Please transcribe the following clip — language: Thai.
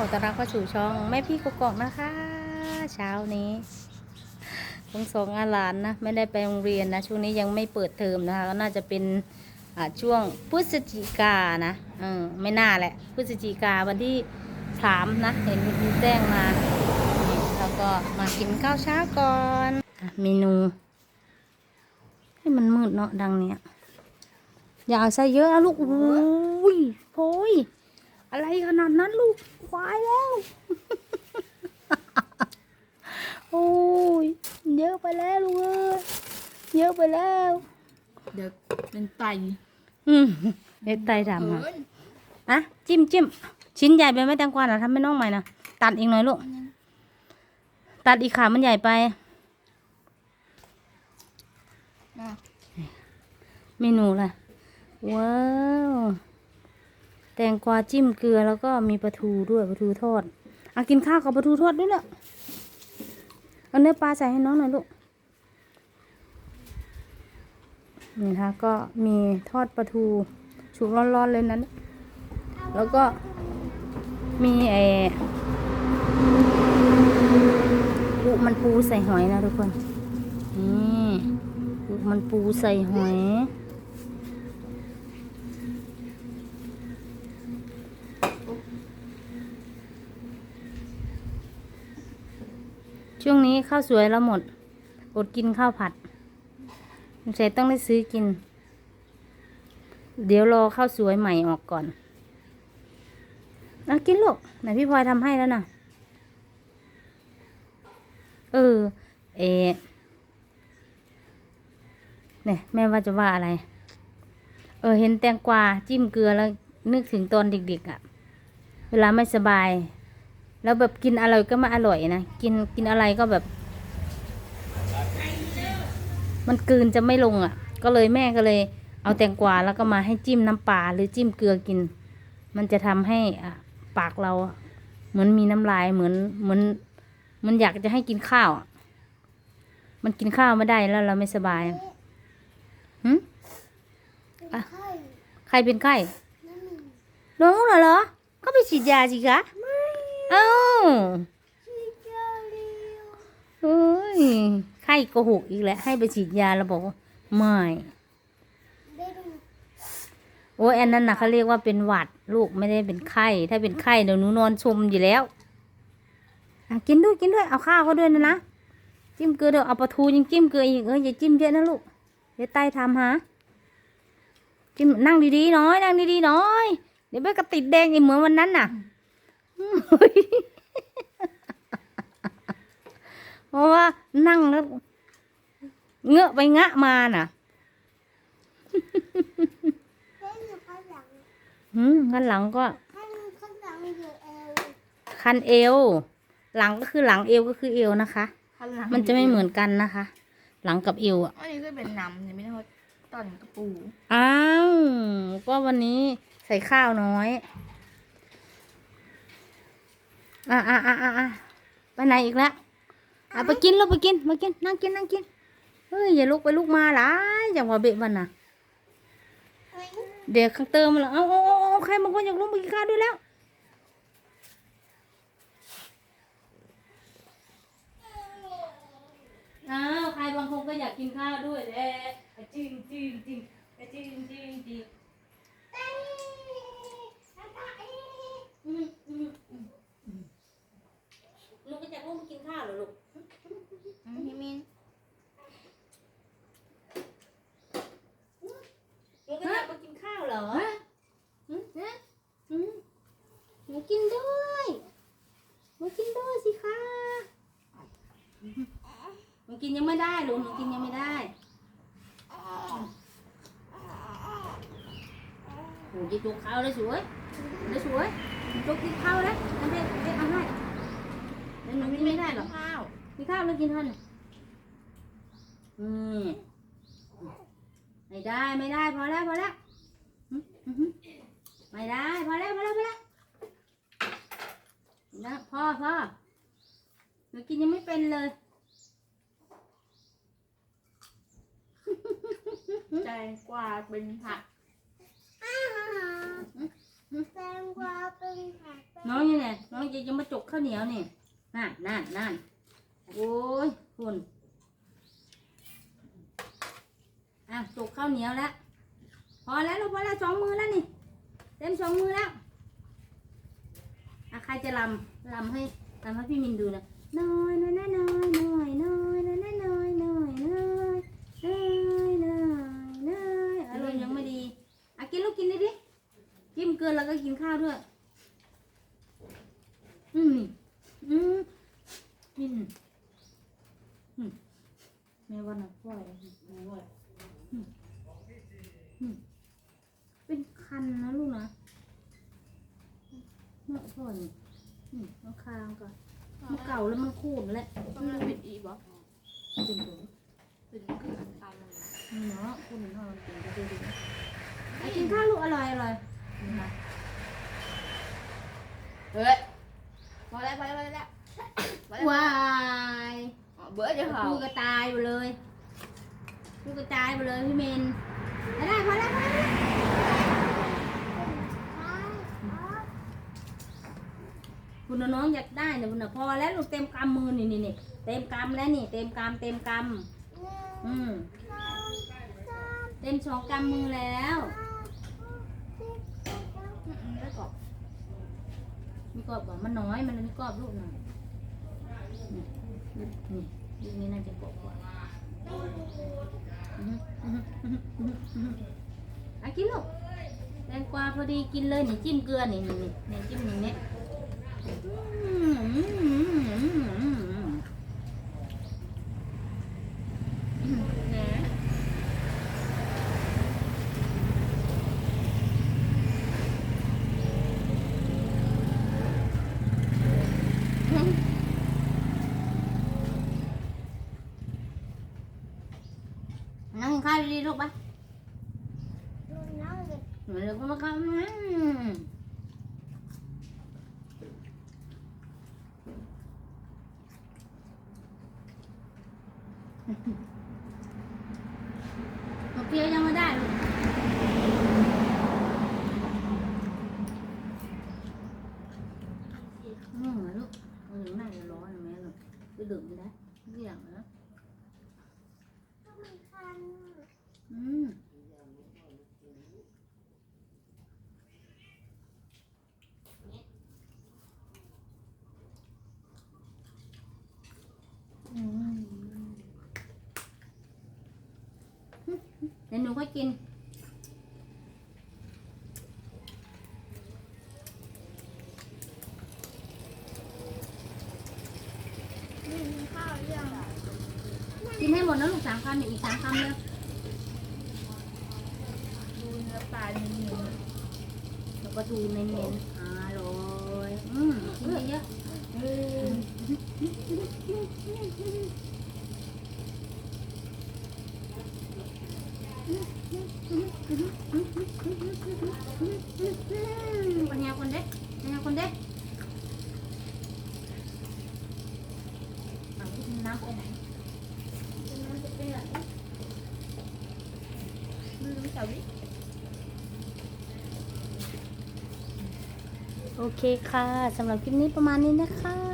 ขอต้อนรับเข้าสู่ช่องแม่พี่กกอกนะคะ เช้านี้ทั้งสองอาหลานนะไม่ได้ไปโรงเรียนนะช่วงนี้ยังไม่เปิดเทอมนะคะก็น่าจะเป็นช่วงพฤศจิกานะอไม่น่าแหละพฤศจิกาวันที่สามนะเห็นมีแจ้งมาแล้วก็มากินข้าวเช้าก่อนเมนูให้มันมืดเนาะดังเนี้ยอย่าใส่เยอะนะลูกโอ้ยโพยอะไรขนาดนั้นลูก ควายแล้ว โอ้ยเยอะไปแล้วลูกเอ้ยเยอะไปแล้ว เดี๋ยวเป็นไตอืมเล็ดไตดำอะเอิ้นอะจิ้มจิ้มชิ้นใหญ่ไปไหมแตงกวาน่ะทำให้น้องใหม่นะตัดอีกหน่อยลูก ตัดอีกขามันใหญ่ไปมาเมนูอะไรว้าว แตงกวาจิ้มเกลือแล้วก็มีปลาทูด้วยปลาทูทอดอากินข้าวกับปลาทูทอดด้วยเนอะเอาเนื้อปลาใส่ให้น้องหน่อยลูกนี่นะคะก็มีทอดปลาทูชุกร้อนๆเลยนั้น แล้วก็มีไอ้ปูมันปูใส่หอยนะทุกคนนี่ปูมันปูใส่หอย ช่วงนี้ ข้าวสวยเราหมด อดกินข้าวผัดสงสัยต้องได้ซื้อกิน เดี๋ยวรอข้าวสวยใหม่ออกก่อนเอากินลูกไหนพี่พลอยทำให้แล้วนะเออ เอเนี่ยแม่ว่าจะว่าอะไร เออ เห็นแตงกวาจิ้มเกลือแล้วนึกถึงตอนเด็กๆอะ่ะ เวลาไม่สบาย แล้วแบบกินอร่อยก็ไม่อร่อยนะกินกินอะไรก็แบบ มันกลืนจะไม่ลงอะ่ะ ก็เลยแม่ก็เลย เอาแตงกวาแล้วก็มาให้จิ้มน้ำปลาหรือจิ้มเกลือกิน มันจะทำให้อะปากเราอะเหมือนมีน้ำลายเหมือนเหมือนมันอยากจะให้กินข้าวอะมันกินข้าวไม่ได้แล้วเราไม่สบายหืมอะใครเป็นไข้น้องเหรอเหรอก็ไปฉีดยาสิคะ เอ้าเฮ้ยไข้โกหกอีกแล้วให้ไปฉีดยาแล้วบอกว่าไม่โอ้ยอันนั้นนะเขาเรียกว่าเป็นหวัดลูกไม่ได้เป็นไข้ ถ้าเป็นไข้เดี๋ยวหนูนอนชมอยู่แล้วอะกินด้วยกินด้วยเอาข้าวเขาด้วยนะนะจิ้มเกลือเดี๋ยวเอาปลาทูยังจิ้มเกลืออีกเอออย่าจิ้มเยอะนะลูกเดี๋ยวไตทำฮะจิ้มนั่งดีๆน้อย นั่งดีๆน้อย เดี๋ยวแม่ก็ติดแดงอีกเหมือนวันนั้นน่ะ เฮ้ยเพราะว่านั่งแล้วเงอะไปงะมาน่ะอืมกันหลังก็ คันเอว หลังก็คือหลังเอวก็คือเอวนะคะข้างหลังมันจะไม่เหมือนกันนะคะ หลังกับเอวอะอันนี้ก็เป็นน้ำเนี่ยไม่ได้ว่าตอนกระปู อ้าว ก็วันนี้ใส่ข้าวน้อย อะอะอะอะอะไปไหนอีกแล้วอะไปกินลูกไปกินมากินนั่งกินนั่งกินเฮ้ยอย่าลุกไปลุกมาหลายอย่างว่าเบะมันน่ะเดี๋ยวข้างเติมมาแล้วเอาเอาเอาเอาใครบางคนอยากลงไปกินข้าวด้วยแล้วอ้าวใครบางคนก็อยากกินข้าวด้วยแหละจริงจริงจริงจริงจริงจริงอืมอืมอืมอืมลูกก็ จะลงไปกินข้าวเหรอลูกอืมพี่มินลูกก็อยากมากินข้าวเหรออืมอืมหนูกินด้วยหนูกินด้วยสิคะหนูกินยังไม่ได้ลูกหนูกินยังไม่ได้โอ้ยจุกข้าวเลยสวยเลยสวยจุกกินข้าวแล้วนั่นเป็นเป็นเอาให้ แล้วหนูกินไม่ได้หรอก ข้าวกินข้าวแล้วกินเท่าไหร่อืมไม่ได้ไม่ได้พอแล้วพอแล้วอืมอืมอืมไม่ได้พอแล้วพอแล้วพอแล้วนะพ่อพ่อหนูกินยังไม่เป็นเลยใจกว่าเป็นผักแตงกวาเป็นผักน้องยังไงน้องจะจะมาจกข้าวเหนียวนี่ นั่นนั่นนั่นโอ้ยคุณอะจกข้าวเหนียวแล้ว พอแล้วลูกพอแล้วสองมือแล้วนี่ เต็มสองมือแล้วอะใครจะลำลำให้ลำให้พี่มินดูนะน้อยน้อยน้อยน้อยน้อยน้อยน้อยน้อยน้อยน้อยน้อยน้อยน้อยอารมณ์ยังไม่ดีอะกินลูกกินดิดิกินเกินแล้วก็กินข้าวด้วย อืมอืม กินอืมแม่วันน่ะพ่อยแม่ว่าอืมอืมเป็นคันนะลูกนะเมื่อพ่อนี่อืมเอาคางก่อนมันเก่าแล้วมันคูนแล้วต้องมาปิดอีบอกจริงๆปิดคืออันตามมันนะนี่เนาะคูนเท่ามันเป็นก็ดีๆอะกินข้าวลูกอร่อยอร่อยนี่นะ เฮ้ยพอแล้วพอแล้วพอแล้วพอแล้ว ว้าย อ๋อเบื่อจะเห่าพูกระตายไปเลยพูกระจายไปเลยพี่เมนได้พอแล้วพอแล้วคุณน้องอยากได้เนี่ยคุณน่ะพอแล้วลูกเต็มกำมือนี่นี่นี่เต็มกำแล้วนี่ เต็มกำเต็มกำอืมเต็มสองกำมือแล้วอืมแล้วก็มีกรอบบอกมันน้อยมันมีกรอบลูกหน่อยนี่ ลูกนี้น่าจะกรอบกว่าอากินลูกแตงกวาพอดีกินเลยนี่จิ้มเกลือนี่นี่นี่นี่จิ้มอย่างนี้ มะเปียยังไม่ได้ลูกง่วงเหรอลูกมันหนักร้อนไหมลูกไปดื่มไม่ได้ เดี๋ยวหนูค่อยกินมีข้าวยังกินให้หมดนะลูกสามคำเนี่ยอีกสามคำเลยดูเนื้อปลาเนื้อแล้วก็ดูเน้นๆอร่อยอืมกินเยอะเออปัญญาคนเด็กปัญญาคนเด็กเอาวน้ำไปไหนน้ำจะเป็นอะไรไม่รู้สาวิโอเคค่ะ สำหรับคลิปนี้ประมาณนี้นะคะ